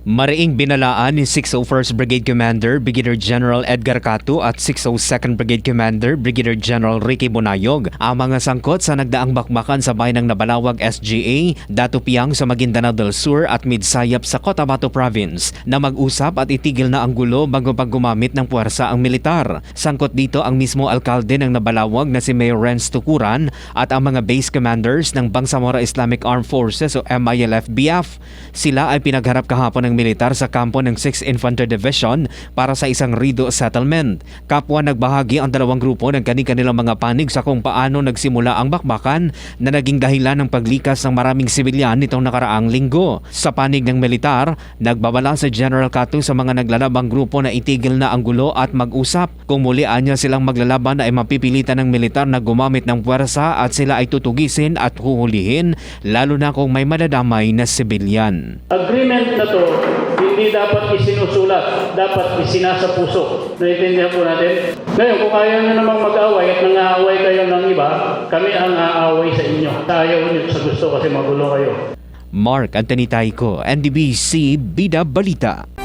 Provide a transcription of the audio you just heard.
Mariing binalaan ni 601st Brigade Commander Brigadier General Edgar Catu at 602nd Brigade Commander Brigadier General Ricky Bonayog ang mga sangkot sa nagdaang bakbakan sa bayan ng Nabalawag SGA, Datupiang sa Maguindanao del Sur at Midsayap sa Cotabato Province na mag-usap at itigil na ang gulo bago pag gumamit ng puwersa ang militar. Sangkot dito ang mismo alkalde ng Nabalawag na si Mayor Renz Tukuran at ang mga base commanders ng Bangsamoro Islamic Armed Forces o MILF-BF. Sila ay pinagharap kahapon ng militar sa kampo ng 6th Infantry Division para sa isang Rido settlement. Kapwa nagbahagi ang dalawang grupo ng kani-kanilang mga panig sa kung paano nagsimula ang bakbakan na naging dahilan ng paglikas ng maraming sibilyan nitong nakaraang linggo. Sa panig ng militar, nagbabala sa General Catu sa mga naglalabang grupo na itigil na ang gulo at mag-usap. Kung muli anya silang maglalaban ay mapipilitan ng militar na gumamit ng puwersa at sila ay tutugisin at huhulihin lalo na kung may madadamay na sibilyan. Agreement na to, hindi dapat isinusulat, dapat isinasa puso. Naiintindihan po natin? Ngayon, kung ayaw nyo namang mag-away at nangaaway kayo ng iba, kami ang aaway sa inyo. Ayaw nyo sa gusto kasi magulo kayo. Mark Anthony Taiko, NDBC Bida Balita.